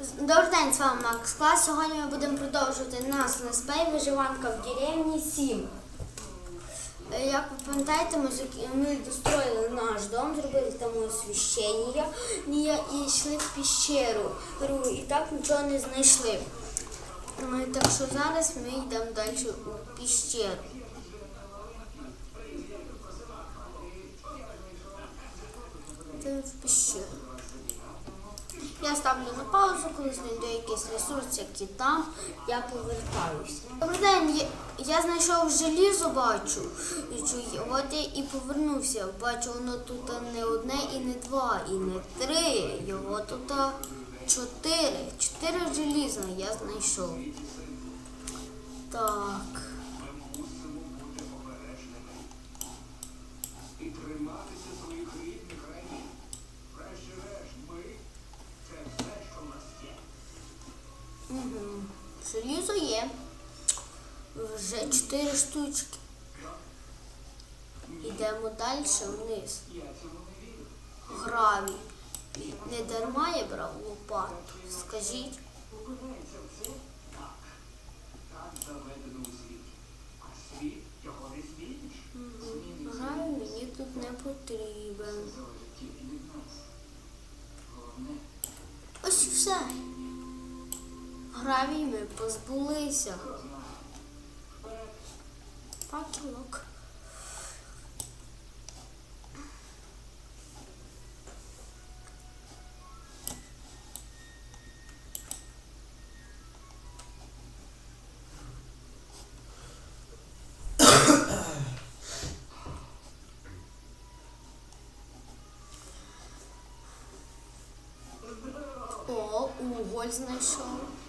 Добрий день, з вами Макс Клас. Сьогодні ми будемо продовжувати нас на спей виживанка в деревні 7. Е, Як ви пам'ятаєте, ми, достроїли наш дом, зробили там освіщення і йшли в піщеру. І так нічого не знайшли. Е, Так що зараз ми йдемо далі у піщеру. В піщеру. Я ставлю на паузу, коли знайду якийсь ресурс, який там, я повертаюся. Добрий день, я, знайшов желізо, бачу. От я і повернувся. Бачу, воно тут не одне і не два, і не три. Його тут чотири. Чотири желіза я знайшов. Так. Угу. Желізо є. Вже чотири штучки. Йдемо далі вниз. Гравій. Не дарма я брав лопату. Скажіть. Гравій мені тут не потрібен. Ось все. Гравій ми позбулися. Уголь знайшов.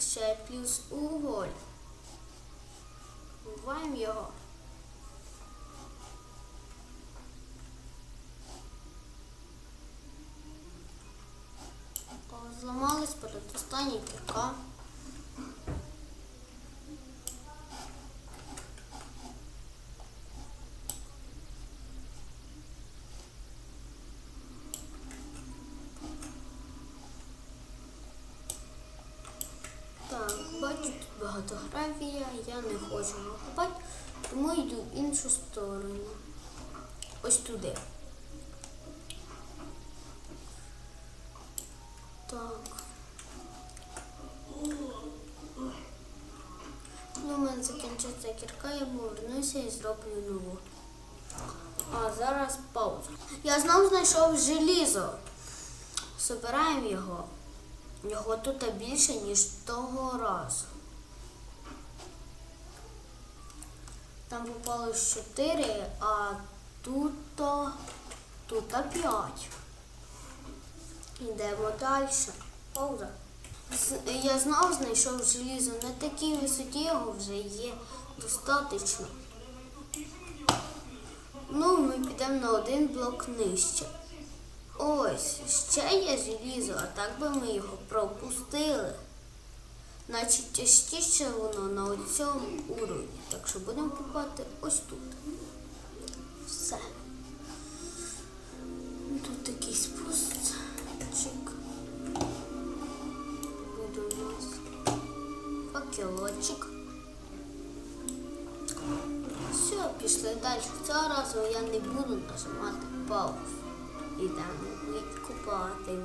Ще плюс уголь. Буваємо його. Зламалась передостання кірка. Так, бачу гравія, я не хочу купати, тому йду в іншу сторону. Ось туди. Так. Ну, у мене закінчиться кірка, я повернуся і зроблю нову. А зараз пауза. Я знову знайшов желізо. Собираємо його. Його тут більше, ніж того разу. Там попалось 4, а тут, тут 5. Йдемо далі. Пауза. З- Я знову знайшов желізо. На такій висоті його вже є достатньо. Ну, ми підемо на один блок нижче. Ось, ще є желізо, а так би ми його пропустили. Значить, тяжкіше воно на цьому уровні. Так що будемо купати ось тут. Все. Тут такий спуск. Чик. Буде у нас факелочок. Все, пішли далі. Цього разу я не буду нажимати паузу. Ідемо відкупати.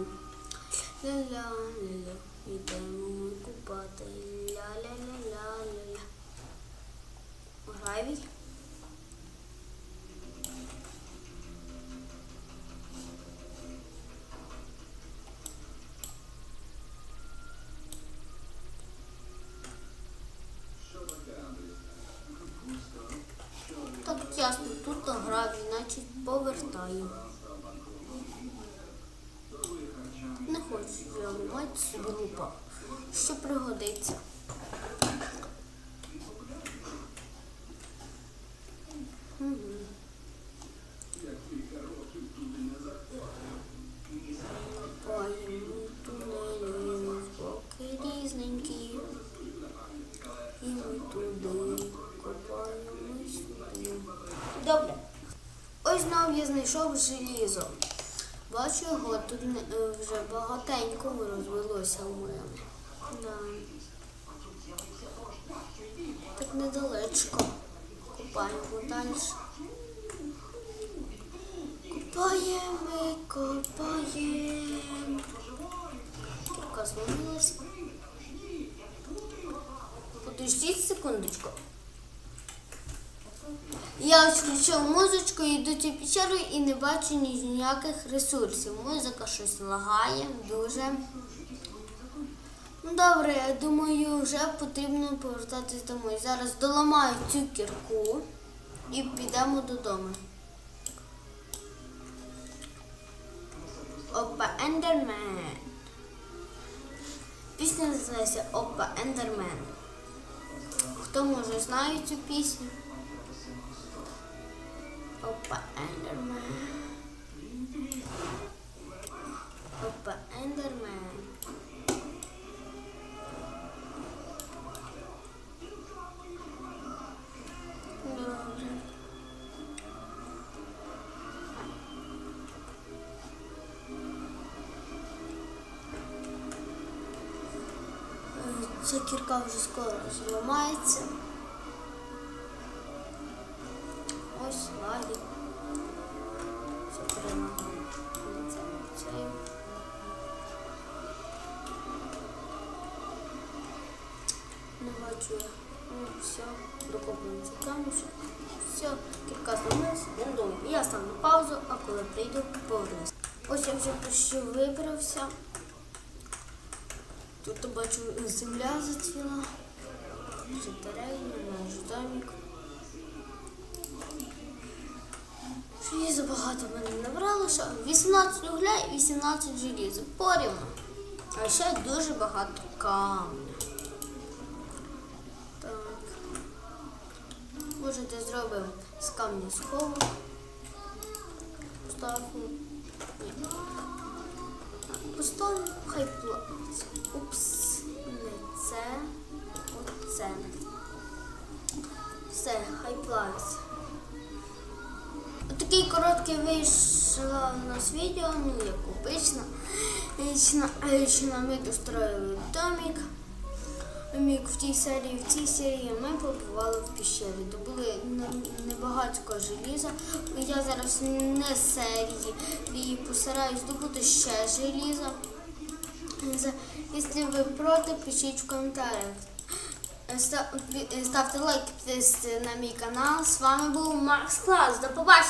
Ля-ля-ля-ля. Ідемо купати. Ля-ля-ля-ля-ля. Гравій. Так ясно, тут гравій, значить повертаю. Не хочу я мати собі. Що пригодиться. Туди копаємо. Добре. Ось знову я знайшов желізо. Бачу його, тут е, вже багатенько розвелося у мене. Да. Так недалечко. Купаємо далі. Копаємо, копаємо. Кірка зломилась. Подождіть секундочку. Я ось включив музичку, йду цю печеру і не бачу ніяких ресурсів. Музика щось лагає дуже. Ну добре, я думаю, вже потрібно повертатись домой. Зараз доламаю цю кірку і підемо додому. Опа, Ендермен. Пісня називається Опа, Ендермен. Хто може знає цю пісню? Опа, Ендермен. Опа, Ендермен. Добре. Е, Ця кірка вже скоро зламається. Не. Ну, все, докопується камушок. Все, кілька зламалась, я думаю, я ставлю паузу, а коли прийду, повернусь. Ось я вже почти вибрався. Тут бачу земля зацвіла. Деревня, наш домик. Багато в мене набрало, що 18 угля і 18 желіза. Порівну. А ще дуже багато камня. Так. Можете зробимо з камня сховок. Поставимо. Ні. Поставимо, хай плавиться. Упс. Не це. Оце. Все, хай плавиться. Такий короткий вийшло у нас відео, ну як обично. Ми достроїли домик. Домик в тій серії, в цій серії ми побували в піщері. Добули не- небагатько желіза. Я зараз не серії і постараюсь добути ще желіза. Якщо ви проти, пишіть в коментарях. Ста- Ставте лайк, підписуйтесь на мій канал. З вами був Макс Клас. До побачення!